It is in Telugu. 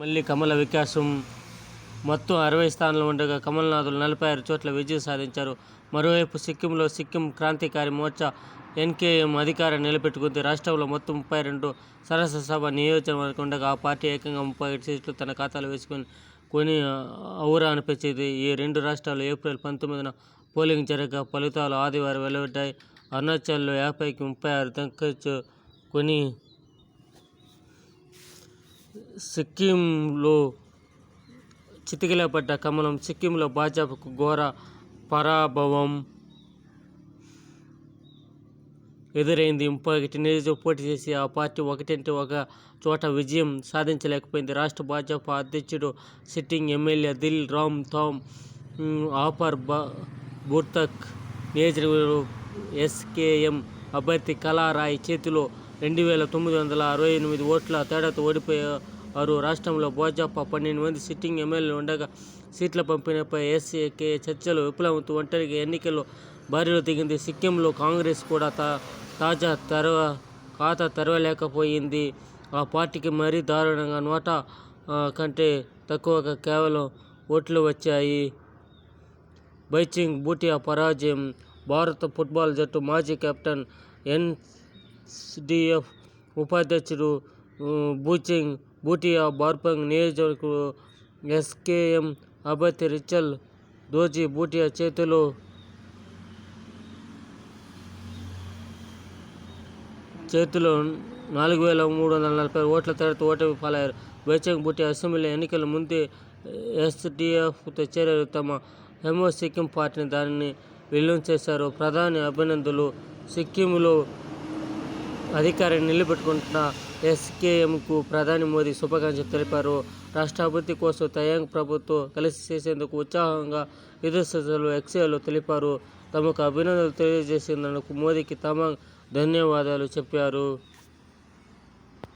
మళ్ళీ కమల వికాసం మొత్తం అరవై స్థానంలో ఉండగా కమల్నాథులు నలభై ఆరు చోట్ల విజయం సాధించారు. మరోవైపు సిక్కింలో సిక్కిం క్రాంతికారి మోర్చా ఎన్కేఎం అధికారం నిలబెట్టుకుంది. రాష్ట్రంలో మొత్తం ముప్పై రెండు సరససభ నియోజకవర్గం ఉండగా ఆ పార్టీ ఏకంగా ముప్పై ఏడు సీట్లు తన ఖాతాలో వేసుకుని కొని ఔరా అనిపించింది. ఈ రెండు రాష్ట్రాలు ఏప్రిల్ పంతొమ్మిదిన పోలింగ్ జరగగా ఫలితాలు ఆదివారం వెలువడ్డాయి. అరుణాచల్లో యాభైకి ముప్పై ఆరు తగ్గచ్చు కొని సిక్కింలో చితికిలపడ్డ కమలం సిక్కింలో భాజపాకు ఘోర పరాభవం ఎదురైంది. ముప్పై ఒకటి పోటీ చేసి ఆ పార్టీ ఒకటింటి ఒక చోట విజయం సాధించలేకపోయింది. రాష్ట్ర భాజపా అధ్యక్షుడు సిట్టింగ్ ఎమ్మెల్యే దిల్ రామ్ థామ్ ఉమ్, ఆపర్ బా బుర్తక్ నియోజకవర్గం ఎస్కేఎం అభ్యర్థి కళారాయ్ చేతిలో రెండు వేల తొమ్మిది వందల అరవై ఎనిమిది ఓట్ల తేడాతో ఓడిపోయే వారు రాష్ట్రంలో బోజప్ప పన్నెండు మంది సిట్టింగ్ ఎమ్మెల్యేలు ఉండగా సీట్ల పంపిణీపై ఎస్సీకే చర్చలు విఫలమవుతూ ఒంటరిగా ఎన్నికల్లో భారీలో దిగింది సిక్కింలో కాంగ్రెస్ కూడా తా తాజా తెరవ ఖాతా తెరవలేకపోయింది. ఆ పార్టీకి మరీ దారుణంగా నూట కంటే తక్కువగా కేవలం ఓట్లు వచ్చాయి. బైచింగ్ బూటియా పరాజయం. భారత ఫుట్బాల్ జట్టు మాజీ కెప్టెన్ ఎన్డిఎఫ్ ఉపాధ్యక్షుడు బూచింగ్ బూటియా బార్పంగ్ నియోజకవర్గం ఎస్కేఎం అభ్యర్థి రిచల్ దోజీ బూటియా చేతిలో. చేతిలో నాలుగు వేల మూడు వందల నలభై ఓట్ల తేడాతో ఓటమి పాలయ్యారు. బైచంగ్ బుట్టి అసెంబ్లీ ఎన్నికల ముందే ఎస్డిఎఫ్తో చేరారు. తమ హెమో సిక్కిం పార్టీని దానిని విలీనం చేశారు. ప్రధాని అభినందనలు. సిక్కింలో అధికారాన్ని నిలబెట్టుకుంటున్న ఎస్కేఎంకు ప్రధాని మోదీ శుభాకాంక్షలు తెలిపారు. రాష్ట్ర అభివృద్ధి కోసం తయాంగ్ ప్రభుత్వం కలిసి చేసేందుకు ఉత్సాహంగా ఎదురుసలు ఎక్సేలు తెలిపారు. తమకు అభినందనలు తెలియజేసినందుకు మోదీకి తమ ధన్యవాదాలు చెప్పారు.